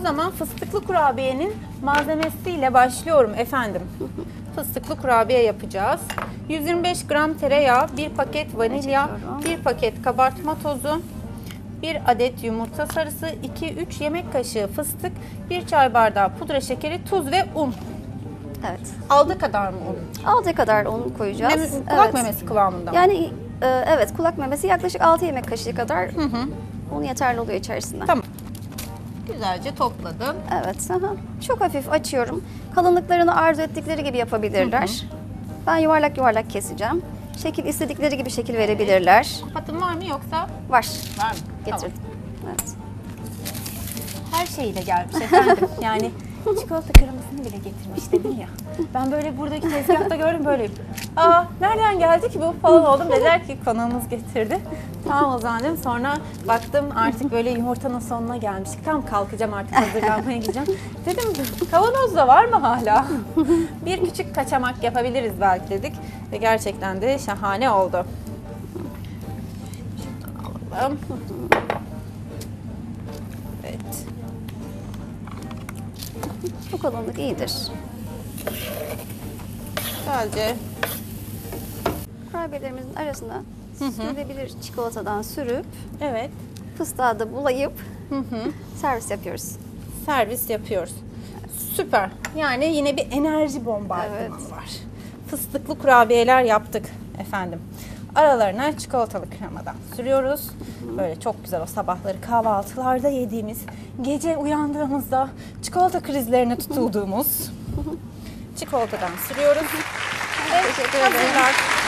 O zaman fıstıklı kurabiyenin malzemesiyle başlıyorum efendim. Fıstıklı kurabiye yapacağız. 125 gram tereyağı, 1 paket vanilya, Çekiyorum. 1 paket kabartma tozu, 1 adet yumurta sarısı, 2-3 yemek kaşığı fıstık, 1 çay bardağı pudra şekeri, tuz ve un. Evet. Aldığı kadar mı un? Aldığı kadar un koyacağız. Mem- kulak evet. memesi kıvamında mı? Yani e, evet kulak memesi yaklaşık 6 yemek kaşığı kadar un yeterli oluyor içerisinde. Tamam. Güzelce topladım. Evet. Aha. Çok hafif açıyorum. Kalınlıklarını arzu ettikleri gibi yapabilirler. Ben yuvarlak yuvarlak keseceğim. Şekil istedikleri gibi şekil verebilirler. Patın var mı yoksa? Var. Var mı? Getirdim. Evet. Her şeyle gelmiş efendim. Yani çikolata kremasını bile getirmiş dedim ya. Ben böyle buradaki tezgahta gördüm böyleyim. Aa nereden geldi ki bu falan oldum. Dediler ki konuğumuz getirdi. Tamam o zaman dedim. Sonra baktım artık böyle yumurtanın sonuna gelmiştik. Tamam kalkacağım artık hazırlanmaya gideceğim. Dedim kavanozda var mı hala? Bir küçük kaçamak yapabiliriz belki dedik. Ve gerçekten de şahane oldu. Alalım. Bu kalınlık iyidir. Sadece Kurabiyelerimizin arasına sürülebilir çikolatadan sürüp evet fıstığa da bulayıp servis yapıyoruz. servis yapıyoruz. Süper. Yani yine bir enerji bombardımanı Evet. var. Fıstıklı kurabiyeler yaptık efendim. Aralarına çikolatalı kremadan sürüyoruz. Böyle çok güzel o sabahları kahvaltılarda yediğimiz, gece uyandığımızda çikolata krizlerine tutulduğumuz çikolatadan sürüyoruz. Ve Teşekkür ederim. hazırlar.